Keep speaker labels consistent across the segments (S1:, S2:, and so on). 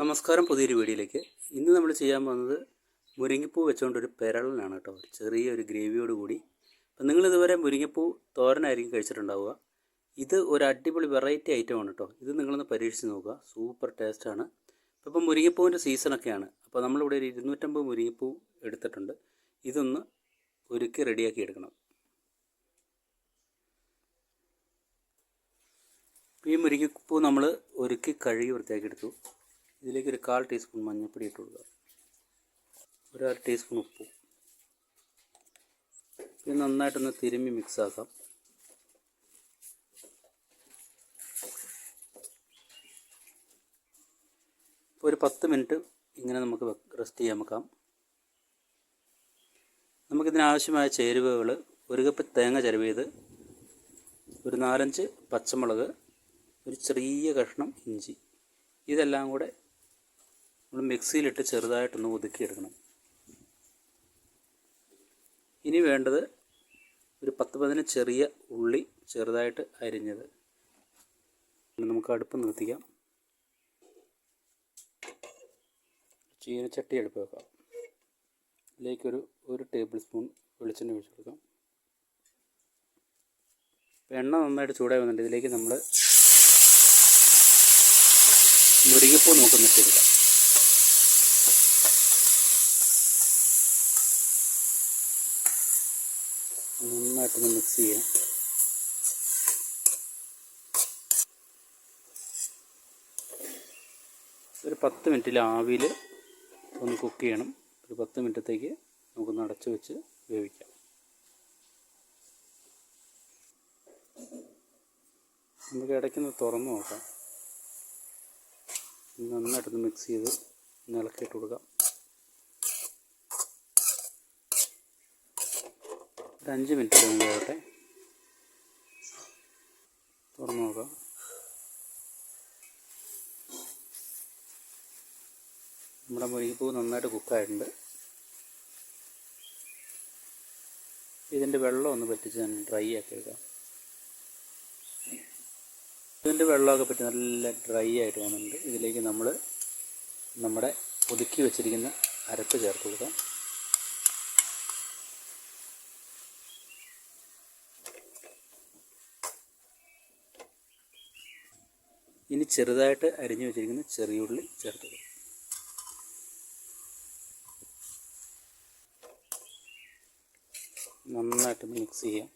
S1: നമസ്കാരം പുതിയൊരു വീഡിയോയിലേക്ക്. ഇന്ന് നമ്മൾ ചെയ്യാൻ പോകുന്നത് മുരിങ്ങപ്പൂ വെച്ചുകൊണ്ടൊരു പെരളനാണ് കേട്ടോ. ഒരു ചെറിയൊരു ഗ്രേവിയോട് കൂടി. അപ്പം നിങ്ങളിതുവരെ മുരിങ്ങപ്പൂ തോരനായിരിക്കും കഴിച്ചിട്ടുണ്ടാവുക. ഇത് ഒരു അടിപൊളി വെറൈറ്റി ഐറ്റമാണ് കേട്ടോ. ഇത് നിങ്ങളൊന്ന് പരീക്ഷിച്ച് നോക്കുക. സൂപ്പർ ടേസ്റ്റാണ് ഇപ്പം മുരിങ്ങപ്പൂവിന്റെ സീസണൊക്കെയാണ് അപ്പോൾ നമ്മളിവിടെ ഒരു ഇരുന്നൂറ്റമ്പത് മുരിങ്ങപ്പൂ എടുത്തിട്ടുണ്ട്. ഇതൊന്ന് ഒരുക്കി റെഡിയാക്കി എടുക്കണം. ഈ മുരിങ്ങപ്പൂ നമ്മൾ ഒരുക്കി കഴുകി വൃത്തിയാക്കി എടുത്തു. ഇതിലേക്ക് ഒരു കാൽ ടീസ്പൂൺ മഞ്ഞൾപ്പൊടി ഇട്ട് കൊടുക്കുക. ഒരു അര ടീസ്പൂൺ ഉപ്പ്. ഇത് നന്നായിട്ടൊന്ന് തിരുമ്മി മിക്സ് ആക്കാം. ഇപ്പോൾ ഒരു പത്ത് മിനിറ്റ് ഇങ്ങനെ നമുക്ക് റെസ്റ്റ് ചെയ്യാൻ വെക്കാം നമുക്കിതിനാവശ്യമായ ചേരുവകൾ ഒരു കപ്പ് തേങ്ങ ചിരവിയത് ഒരു നാലഞ്ച് പച്ചമുളക് ഒരു ചെറിയ കഷ്ണം ഇഞ്ചി. ഇതെല്ലാം കൂടെ നമ്മൾ മിക്സിയിലിട്ട് ചെറുതായിട്ടൊന്ന് ഒതുക്കിയെടുക്കണം. ഇനി വേണ്ടത് ഒരു പത്ത് പതിനഞ്ച് ചെറിയ ഉള്ളി ചെറുതായിട്ട് അരിഞ്ഞത്. നമുക്ക് അടുപ്പ് നിർത്തിക്കാം. ചീനച്ചട്ടി അടുപ്പ് വെക്കാം. ഇതിലേക്കൊരു ഒരു ടേബിൾ സ്പൂൺ വെളിച്ചെണ്ണ ഒഴിച്ചു കൊടുക്കാം. എണ്ണ നന്നായിട്ട് ചൂടായി വന്നിട്ട് ഇതിലേക്ക് നമ്മൾ മുരിങ്ങപ്പൂ നോക്കുന്നിട്ട് എടുക്കാം നന്നായിട്ടൊന്ന് മിക്സ് ചെയ്യാം. ഒരു പത്ത് മിനിറ്റിൽ ആവിയിൽ ഒന്ന് കുക്ക് ചെയ്യണം. ഒരു പത്ത് മിനിറ്റത്തേക്ക് നമുക്കൊന്ന് അടച്ചു വെച്ച് വേവിക്കാം. നമുക്ക് ഇടയ്ക്കൊന്ന് തുറന്ന് നോക്കാം. നന്നായിട്ടൊന്ന് മിക്സ് ചെയ്ത് ഇളക്കിയിട്ട് കൊടുക്കാം. ഒരു അഞ്ച് മിനിറ്റ് മുമ്പ് ആവട്ടെ തുറന്നു നോക്കാം. നമ്മുടെ മുരിങ്ങിപ്പൂ നന്നായിട്ട് കുക്കായിട്ടുണ്ട്. ഇതിന്റെ വെള്ളം ഒന്ന് പറ്റിച്ച് ഞാൻ ഡ്രൈ ആക്കി എടുക്കാം. ഇതിന്റെ വെള്ളമൊക്കെ പറ്റി നല്ല ഡ്രൈ ആയിട്ട് വന്നിട്ടുണ്ട്. ഇതിലേക്ക് നമ്മൾ നമ്മുടെ ഒതുക്കി വെച്ചിരിക്കുന്ന അരപ്പ് ചേർത്ത് കൊടുക്കാം. ഇനി ചെറുതായിട്ട് അരിഞ്ഞു വെച്ചിരിക്കുന്ന ചെറിയുള്ളി ചേർത്ത് കൊടുക്കും. നന്നായിട്ട് മിക്സ് ചെയ്യാം.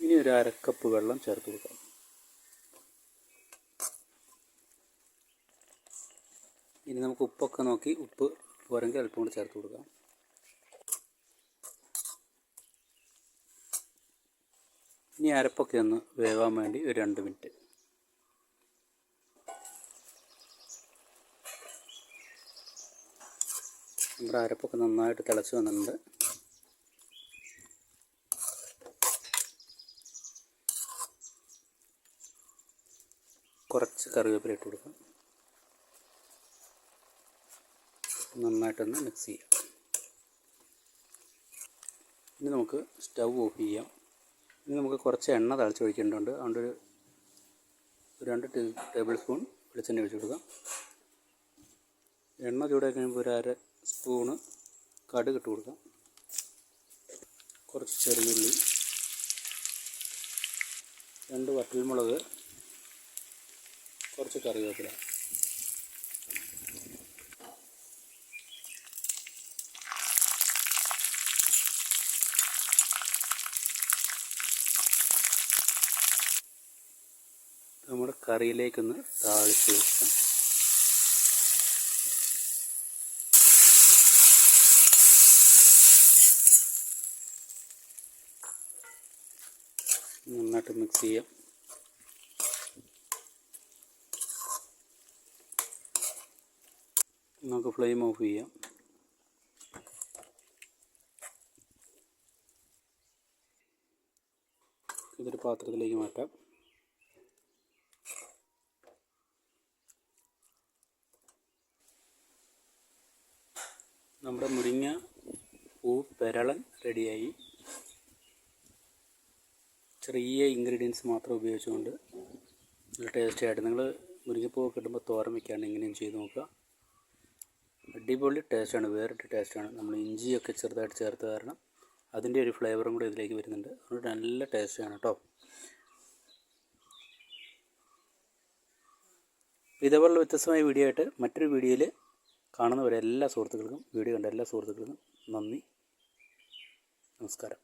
S1: ഇനി ഒരു അരക്കപ്പ് വെള്ളം ചേർത്ത് കൊടുക്കാം. ഇനി നമുക്ക് ഉപ്പൊക്കെ നോക്കി ഉപ്പ് പോരെങ്കിൽ അല്പം കൂടി ചേർത്ത് കൊടുക്കാം. ഇനി അരപ്പൊക്കെ ഒന്ന് വേവാൻ വേണ്ടി ഒരു രണ്ട് മിനിറ്റ്. നമ്മുടെ അരപ്പൊക്കെ നന്നായിട്ട് തിളച്ച് വന്നിട്ടുണ്ട്. കുറച്ച് കറിവേപ്പില ഇട്ട് കൊടുക്കാം. നന്നായിട്ടൊന്ന് മിക്സ് ചെയ്യാം. ഇനി നമുക്ക് സ്റ്റൗ ഓഫ് ചെയ്യാം. ഇനി നമുക്ക് കുറച്ച് എണ്ണ തളിച്ചൊഴിക്കേണ്ടതുണ്ട്. അതുകൊണ്ട് ഒരു രണ്ട് ടേബിൾ സ്പൂൺ വെളിച്ചെണ്ണ ഒഴിച്ച് കൊടുക്കാം. എണ്ണ ചൂടാക്കി കഴിയുമ്പോൾ ഒരു അര സ്പൂണ് കടുക് ഇട്ട് കൊടുക്കാം. കുറച്ച് ചെറിയുള്ളി രണ്ട് വറ്റൽമുളക് കുറച്ച് കറിവേപ്പില. നമ്മുടെ കറിയിലേക്കൊന്ന് താഴ്ത്തി വെക്കാം. നന്നായിട്ട് മിക്സ് ചെയ്യാം. നമുക്ക് ഫ്ലെയിം ഓഫ് ചെയ്യാം. ഇതൊരു പാത്രത്തിലേക്ക് മാറ്റാം. പെരളൻ റെഡിയായി. ചെറിയ ഇൻഗ്രീഡിയൻസ് മാത്രം ഉപയോഗിച്ചുകൊണ്ട് നല്ല ടേസ്റ്റി ആയിട്ട് നിങ്ങൾ മുരിങ്ങപ്പൂ കിട്ടുമ്പോൾ തോരൻ വയ്ക്കാണ്ട് ഇങ്ങനെയും ചെയ്ത് നോക്കുക. അടിപൊളി ടേസ്റ്റാണ് വേറെ ടേസ്റ്റാണ് നമ്മൾ ഇഞ്ചിയൊക്കെ ചെറുതായിട്ട് ചേർത്ത് കാരണം അതിന്റെ ഒരു ഫ്ലേവറും കൂടെ ഇതിലേക്ക് വരുന്നുണ്ട്. അതുകൊണ്ട് നല്ല ടേസ്റ്റാണ് കേട്ടോ ഇതേപോലുള്ള വ്യത്യസ്തമായ വീഡിയോ ആയിട്ട് മറ്റൊരു വീഡിയോയിൽ കാണുന്നവരെ എല്ലാ സുഹൃത്തുക്കൾക്കും വീഡിയോ കണ്ട എല്ലാ സുഹൃത്തുക്കൾക്കും നന്ദി. നമസ്കാരം.